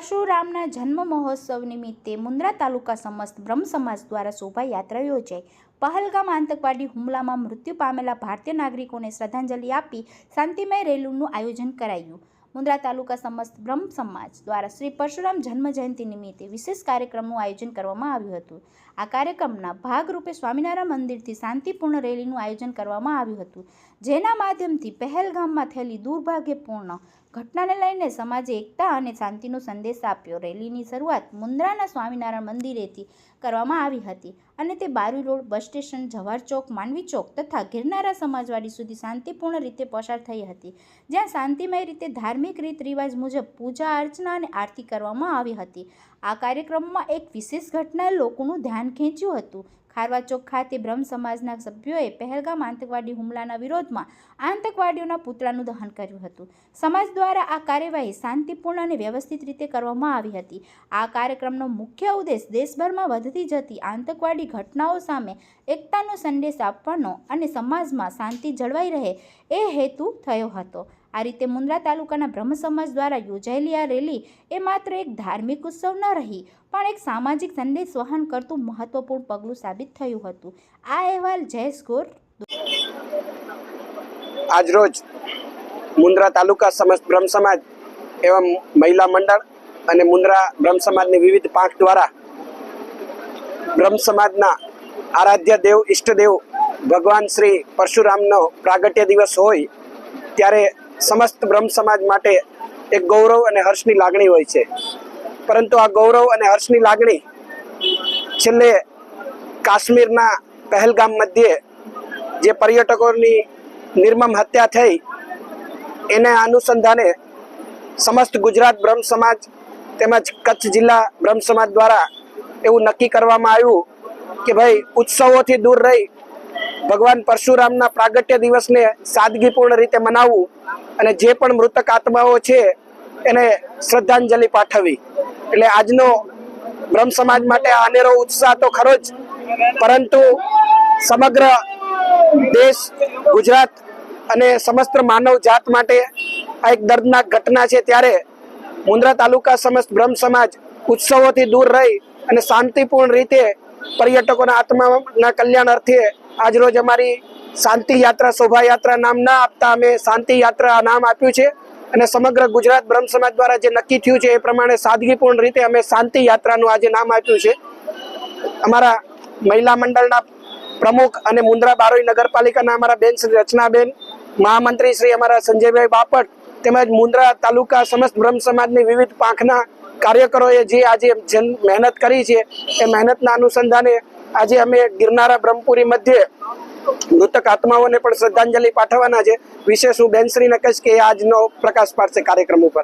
પરશુરામના જન્મ મહોત્સવ નિમિત્તે મુન્દ્રા તાલુકા સમસ્ત બ્રહ્મ સમાજ દ્વારા શોભાયાત્રા યોજાઈ. પહલગામ આતંકવાદી હુમલામાં મૃત્યુ પામેલા ભારતીય નાગરિકોને શ્રદ્ધાંજલિ આપી શાંતિમય રેલીનું આયોજન કરાયું. મુન્દ્રા તાલુકા સમસ્ત બ્રહ્મ સમાજ દ્વારા શ્રી પરશુરામ જન્મ જયંતિ નિમિત્તે વિશેષ કાર્યક્રમનું આયોજન કરવામાં આવ્યું હતું. આ કાર્યક્રમના ભાગરૂપે સ્વામિનારાયણ મંદિરથી શાંતિપૂર્ણ રેલીનું આયોજન કરવામાં આવ્યું હતું. જેના માધ્યમથી પહેલગામમાં થયેલી દુર્ભાગ્યપૂર્ણ ઘટનાને લઈને સમાજે એકતા અને શાંતિનો સંદેશ આપ્યો. રેલીની શરૂઆત મુન્દ્રાના સ્વામિનારાયણ મંદિરેથી કરવામાં આવી હતી અને તે Bari road bus station, Jawahar Chowk Mandvi Chowk તથા ગિરનારા સમાજવાડી સુધી શાંતિપૂર્ણ રીતે પસાર થઈ હતી. જ્યાં શાંતિમય રીતે ધાર્મિક રીત રિવાજ મુજબ પૂજા, અર્ચના અને આરતી કરવામાં આવી હતી. આ કાર્યક્રમમાં એક વિશેષ ઘટનાએ લોકોનું ધ્યાન ખેંચ્યું હતું. ખારવા ચોક ખાતે બ્રહ્મ સમાજના સભ્યોએ પહેલગામ આતંકવાદી હુમલાના વિરોધમાં આતંકવાદીઓના પુતળાનું દહન કર્યું હતું. સમાજ દ્વારા આ કાર્યવાહી શાંતિપૂર્ણ અને વ્યવસ્થિત રીતે કરવામાં આવી હતી. આ કાર્યક્રમનો મુખ્ય ઉદ્દેશ દેશભરમાં વધતી જતી આતંકવાદી ઘટનાઓ સામે એકતાનો સંદેશ આપવાનો અને સમાજમાં શાંતિ જળવાઈ રહે એ હેતુ થયો હતો. આ રીતે મુન્દ્રા તાલુકાના બ્રહ્મ સમાજ દ્વારા યોજાયેલી આ રેલી એ માત્ર એક ધાર્મિક ઉત્સવ ન રહી, પણ એક સામાજિક સંદેશ વહન કરતું મહત્વપૂર્ણ પગલું સાબિત થયું હતું. આ અહેવાલ જયેશ ગોર આજરોજ મુન્દ્રા તાલુકા સમસ્ત બ્રહ્મ સમાજ એવમ મહિલા મંડળ અને મુન્દ્રા બ્રહ્મ સમાજની વિવિધ પાંખ દ્વારા બ્રહ્મ સમાજના આરાધ્ય દેવ, ઈષ્ટદેવ, ભગવાન શ્રી પરશુરામનો પ્રાગટ્ય દિવસ હોય, ત્યારે સમસ્ત બ્રહ્મ સમાજ માટે એક ગૌરવ અને હર્ષની લાગણી હોય છે. પરંતુ આ ગૌરવ અને હર્ષની લાગણી છેલ્લે કાશ્મીરના પહેલગામ મધ્યે જે પર્યટકોની નિર્મમ હત્યા થઈ, એને અનુસંધાને સમસ્ત ગુજરાત બ્રહ્મ સમાજ તેમજ કચ્છ જિલ્લા બ્રહ્મ સમાજ દ્વારા એવું નક્કી કરવામાં આવ્યું કે ભાઈ, ઉત્સવોથી દૂર રહી ભગવાન પરશુરામના પ્રાગટ્ય દિવસને સાદગીપૂર્ણ રીતે મનાવવું અને જે પણ મૃતક આત્માઓ છે, એને શ્રદ્ધાંજલિ પાઠવવી એટલે આજનો બ્રહ્મ સમાજ માટે આ અનેરો ઉત્સાહ તો ખરો જ, પરંતુ સમગ્ર દેશ, ગુજરાત અને સમસ્ત માનવ જાત માટે આ એક દર્દનાક ઘટના છે. ત્યારે મુન્દ્રા તાલુકા સમસ્ત બ્રહ્મ સમાજ ઉત્સવોથી દૂર રહી અને શાંતિપૂર્ણ રીતે પર્યટકોના આત્માના કલ્યાણ અર્થે આજરોજ અમારી શાંતિ યાત્રા, શોભાયાત્રા નામ ના આપતા અમે શાંતિ યાત્રા નામ આપ્યું છે અને સમગ્ર ગુજરાત બ્રહ્મ સમાજ દ્વારા જે નક્કી થયું છે એ પ્રમાણે સાદગીપૂર્ણ રીતે અમે શાંતિ યાત્રાનું આજે નામ આપ્યું છે. અમારા મહિલા મંડળના પ્રમુખ અને મુન્દ્રા બારોઈ નગરપાલિકાના અમારા બેન શ્રી રચનાબેન, મહામંત્રી શ્રી અમારા સંજયભાઈ બાપટ તેમજ મુન્દ્રા તાલુકા સમસ્ત બ્રહ્મ સમાજની વિવિધ પાંખના કાર્યકરોએ જે આજે મહેનત કરી છે, એ મહેનતના અનુસંધાને આજે અમે ગિરનારા બ્રહ્મપુરી મધ્યે મૃતક આત્માઓને પણ શ્રદ્ધાંજલિ પાઠવવાના છે. વિશેષ હું બેનશ્રીને કહીશ કે આજનો પ્રકાશ પાડશે કાર્યક્રમ ઉપર.